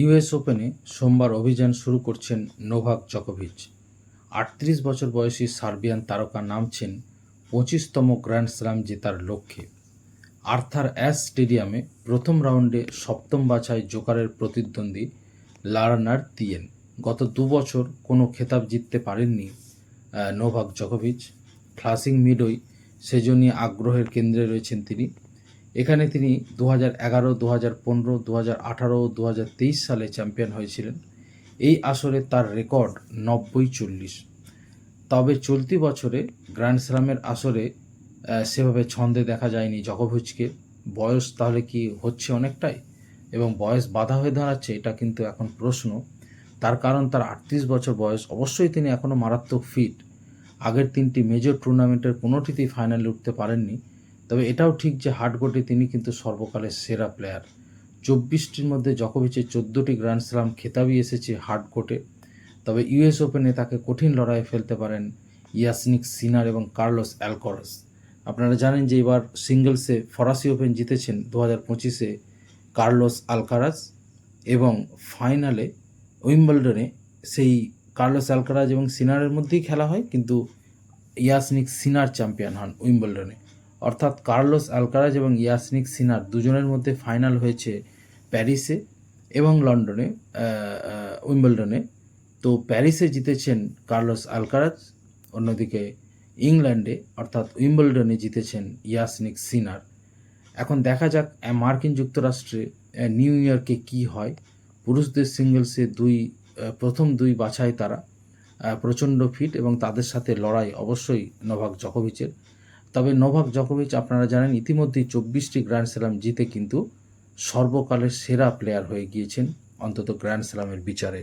US ওপেনে সোমবার অভিযান শুরু করছেন নোভাক জকোভিচ। আটত্রিশ বছর বয়সী সার্বিয়ান তারকা নামছেন পঁচিশতম গ্র্যান্ড স্ল্যাম জেতার লক্ষ্যে। আর্থার অ্যাস স্টেডিয়ামে প্রথম রাউন্ডে সপ্তম বাছাই জোকারের প্রতিদ্বন্দ্বী লার্নার তিয়েন। গত দু বছর কোনো খেতাব জিততে পারেননি নোভাক জকোভিচ। ফ্লাসিং মিডোই সেজন্য আগ্রহের কেন্দ্রে রয়েছেন তিনি এখানে তিনি দু হাজার এগারো দু হাজার পনেরো দু হাজার আঠারো দু হাজার তেইশ সালে চ্যাম্পিয়ন হয়েছিলেন। এই আসরে তার রেকর্ড নব্বই চল্লিশ। তবে চলতি বছরে গ্র্যান্ড স্ল্যামের আসরে সেভাবে ছন্দে দেখা যায়নি জকোভিচকে বয়স তাহলে কি হচ্ছে অনেকটাই? এবং বয়স বাধা হয়ে দাঁড়াচ্ছে এটা কিন্তু এখন প্রশ্ন। তার কারণ তার আটত্রিশ বছর বয়স। অবশ্যই তিনি এখনও মারাত্মক ফিট আগের তিনটি মেজর টুর্নামেন্টের কোনোটিতেই ফাইনালে উঠতে পারেননি। তবে এটাও ঠিক যে হার্ডকোটে তিনি কিন্তু সর্বকালের সেরা প্লেয়ার চব্বিশটির মধ্যে জকোভিচের চোদ্দোটি গ্র্যান্ড স্ল্যাম খেতাবই এসেছে হার্ডকোটে তবে ইউএস ওপেনে তাকে কঠিন লড়াইয়ে ফেলতে পারেন ইয়াসনিক সিনার এবং কার্লোস অ্যালকরাস আপনারা জানেন যে এবার সিঙ্গলসে ফরাসি ওপেন জিতেছেন দু হাজার পঁচিশে কার্লোস আলকারাজ এবং ফাইনালে উইম্বলডনে সেই কার্লোস অ্যালকারাজ এবং সিনারের মধ্যেই খেলা হয়, কিন্তু ইয়াসনিক সিনার চ্যাম্পিয়ন হন উইম্বলডনে। অর্থাৎ কার্লোস অ্যালকারাজ এবং ইয়াসনিক সিনার দুজনের মধ্যে ফাইনাল হয়েছে প্যারিসে এবং লন্ডনে উইম্বলডনে। তো প্যারিসে জিতেছেন কার্লোস অ্যালকারাজ অন্যদিকে ইংল্যান্ডে, অর্থাৎ উইম্বলডনে জিতেছেন ইয়াসনিক সিনার। এখন দেখা যাক মার্কিন যুক্তরাষ্ট্রে নিউ ইয়র্কে কি হয়। পুরুষদের সিঙ্গলসে দুই প্রথম দুই বাছাই তারা। প্রচণ্ড ফিট এবং তাদের সাথে লড়াই অবশ্যই নোভাক জকোভিচের। তবে নোভাক জকোভিচ আপনারা জানেন, ইতিমধ্যেই চব্বিশটি গ্র্যান্ড স্ল্যাম জিতে কিন্তু সর্বকালের সেরা প্লেয়ার হয়ে গিয়েছেন অন্তত গ্র্যান্ড স্ল্যামের বিচারে।